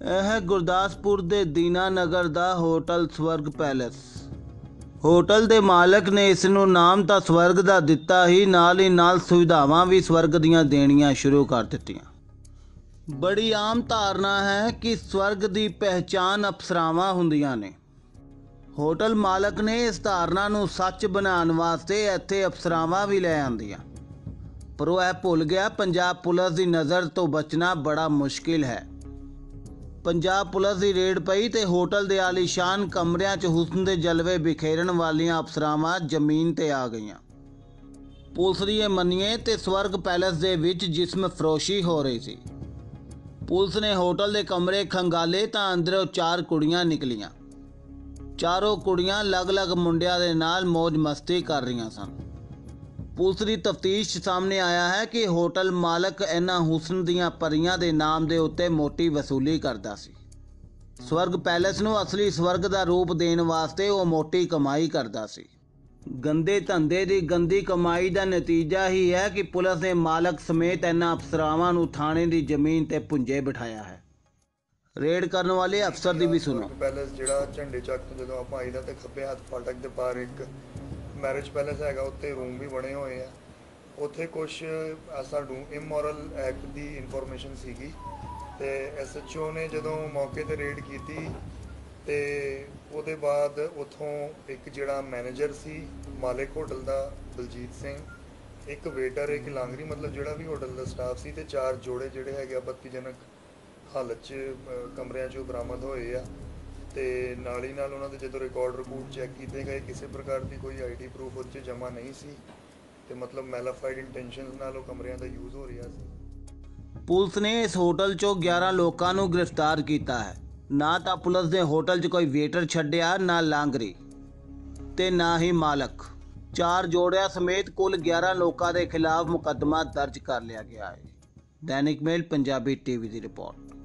ਇਹ ਗੁਰਦਾਸਪੁਰ ਦੇ ਦੀਨਾ ਨਗਰ ਦਾ ਹੋਟਲ ਸਵਰਗ ਪੈਲੇਸ। ਹੋਟਲ ਦੇ ਮਾਲਕ ਨੇ ਇਸ ਨੂੰ ਨਾਮ ਤਾਂ ਸਵਰਗ ਦਾ ਦਿੱਤਾ ਹੀ, ਨਾਲ ਹੀ ਨਾਲ ਸੁਵਿਧਾਵਾਂ ਵੀ ਸਵਰਗ ਦੀਆਂ ਦੇਣੀਆਂ ਸ਼ੁਰੂ ਕਰ ਦਿੱਤੀਆਂ। ਬੜੀ ਆਮ ਧਾਰਨਾ ਹੈ ਕਿ ਸਵਰਗ ਦੀ ਪਹਿਚਾਨ ਅਪਸਰਾਵਾਂ ਹੁੰਦੀਆਂ ਨੇ। ਹੋਟਲ ਮਾਲਕ ਨੇ ਇਸ ਧਾਰਨਾ ਨੂੰ ਸੱਚ ਬਣਾਉਣ ਵਾਸਤੇ ਇੱਥੇ ਅਪਸਰਾਵਾਂ ਵੀ ਲੈ ਆਂਦੀਆਂ ਪਰ ਉਹ ਇਹ ਭੁੱਲ ਗਿਆ, ਪੰਜਾਬ ਪੁਲਿਸ ਦੀ ਨਜ਼ਰ ਤੋਂ ਬਚਣਾ ਬੜਾ ਮੁਸ਼ਕਿਲ ਹੈ। ਪੰਜਾਬ ਪੁਲਿਸ ਦੀ ਰੇਡ ਪਈ ਤੇ ਹੋਟਲ ਦੇ ਆਲੀਸ਼ਾਨ ਕਮਰਿਆਂ 'ਚ ਹੁਸਨ ਦੇ ਜਲਵੇ ਬਿਖੇਰਨ ਵਾਲੀਆਂ ਅਪਸਰਾਵਾਂ ਜ਼ਮੀਨ ਤੇ ਆ ਗਈਆਂ। ਪੁਲਿਸ ਦੀ ਇਹ ਮੰਨੀਏ ਤੇ ਸਵਰਗ ਪੈਲੇਸ ਦੇ ਵਿੱਚ ਜਿਸਮ ਫਰੋਸ਼ੀ ਹੋ ਰਹੀ ਸੀ। ਪੁਲਿਸ ਨੇ ਹੋਟਲ ਦੇ ਕਮਰੇ ਖੰਗਾਲੇ ਤਾਂ ਅੰਦਰੋਂ ਚਾਰ ਕੁੜੀਆਂ ਨਿਕਲੀਆਂ। ਚਾਰੋਂ ਕੁੜੀਆਂ ਅਲੱਗ-ਅਲੱਗ ਮੁੰਡਿਆਂ ਦੇ ਨਾਲ ਮौज ਮਸਤੀ ਕਰ ਰਹੀਆਂ ਸਨ। ਪੁਲਿਸ ਦੀ ਤਫਤੀਸ਼ ਸਾਹਮਣੇ ਆਇਆ ਹੈ ਕਿ ਹੋਟਲ ਮਾਲਕ ਇਹਨਾਂ ਹੁਸਨ ਦੀਆਂ ਪਰੀਆਂ ਦੇ ਨਾਮ ਦੇ ਉੱਤੇ ਮੋਟੀ ਵਸੂਲੀ ਕਰਦਾ ਸੀ। ਸਵਰਗ ਪੈਲੇਸ ਨੂੰ ਅਸਲੀ ਸਵਰਗ ਦਾ ਰੂਪ ਦੇਣ ਵਾਸਤੇ ਉਹ ਮੋਟੀ ਕਮਾਈ ਕਰਦਾ ਸੀ। ਗੰਦੇ ਧੰਦੇ ਦੀ ਗੰਦੀ ਕਮਾਈ ਦਾ ਨਤੀਜਾ ਹੀ ਹੈ ਕਿ ਪੁਲਿਸ ਨੇ ਮਾਲਕ ਸਮੇਤ ਇਹਨਾਂ ਅਫਸਰਾਵਾਂ ਨੂੰ ਥਾਣੇ ਦੀ ਜ਼ਮੀਨ ਤੇ ਪੁੰਜੇ ਬਿਠਾਇਆ ਹੈ। ਰੇਡ ਕਰਨ ਵਾਲੇ ਅਫਸਰ ਦੀ ਵੀ ਸੁਣੋ। ਪੈਲੇਸ ਜਿਹੜਾ ਝੰਡੇ ਚੱਕ ਤੋਂ ਜਦੋਂ ਆਪਾਂ ਆਈਦਾ ਤੇ ਖੱਬੇ ਹੱਥ ਫਾਟਕ ਦੇ ਪਾਰ ਇੱਕ ਮੈਰਿਜ ਪੈਲੇਸ ਹੈਗਾ ਉੱਤੇ ਰੂਮ ਵੀ ਬਣੇ ਹੋਏ ਆ। ਉੱਥੇ ਕੁਝ ਸਾਨੂੰ ਇਮੋਰਲ ਐਕਟ ਦੀ ਇਨਫੋਰਮੇਸ਼ਨ ਸੀਗੀ। ਤੇ ਐਸਐਚਓ ਨੇ ਜਦੋਂ ਮੌਕੇ ਤੇ ਰੇਡ ਕੀਤੀ ਤੇ ਉਹਦੇ ਬਾਅਦ ਉਥੋਂ ਇੱਕ ਜਿਹੜਾ ਮੈਨੇਜਰ ਸੀ ਮਾਲਕ ਹੋਟਲ ਦਾ ਬਲਜੀਤ ਸਿੰਘ ਇੱਕ ਵੇਟਰ ਇੱਕ ਲਾਂਗਰੀ ਮਤਲਬ ਜਿਹੜਾ ਵੀ ਹੋਟਲ ਦਾ ਸਟਾਫ ਸੀ ਤੇ ਚਾਰ ਜੋੜੇ ਜਿਹੜੇ ਹੈਗੇ ਆਪੱਤੀਜਨਕ ਹਾਲਤ 'ਚ ਅ, ਕਮਰਿਆਂ 'ਚੋਂ ਬਰਾਮਦ ਹੋਏ ਆ। ਤੇ ਨਾਲ ਹੀ ਨਾਲ ਉਹਨਾਂ ਦੇ ਜਦੋਂ ਰਿਕਾਰਡ ਰਿਪੋਰਟ ਚੈੱਕ ਕੀਤੇ ਗਏ, ਕਿਸੇ ਪ੍ਰਕਾਰ ਦੀ ਕੋਈ ਆਈਡੀ ਪ੍ਰੂਫ ਉਹ 'ਚ ਜਮ੍ਹਾਂ ਨਹੀਂ ਸੀ ਤੇ ਮਤਲਬ ਮੈਲਾਫਾਈਡ ਇੰਟੈਂਸ਼ਨਸ ਨਾਲ ਉਹ ਕਮਰਿਆਂ ਦਾ ਯੂਜ਼ ਹੋ ਰਿਹਾ ਸੀ। ਪੁਲਿਸ ਨੇ ਇਸ ਹੋਟਲ 'ਚੋਂ 11 ਲੋਕਾਂ ਨੂੰ ਗ੍ਰਿਫਤਾਰ ਕੀਤਾ ਹੈ। ਨਾ ਤਾਂ ਪੁਲਿਸ ਦੇ ਹੋਟਲ 'ਚ ਕੋਈ ਵੇਟਰ ਛੱਡਿਆ, ਨਾ ਲਾਂਗਰੀ ਤੇ ਨਾ ਹੀ ਮਾਲਕ। ਚਾਰ ਜੋੜਿਆਂ ਸਮੇਤ ਕੁੱਲ 11 ਲੋਕਾਂ ਦੇ ਖਿਲਾਫ ਮੁਕੱਦਮਾ ਦਰਜ ਕਰ ਲਿਆ ਗਿਆ ਹੈ। ਦੈਨਿਕ ਮੇਲ, ਪੰਜਾਬੀ ਟੀਵੀ ਦੀ ਰਿਪੋਰਟ।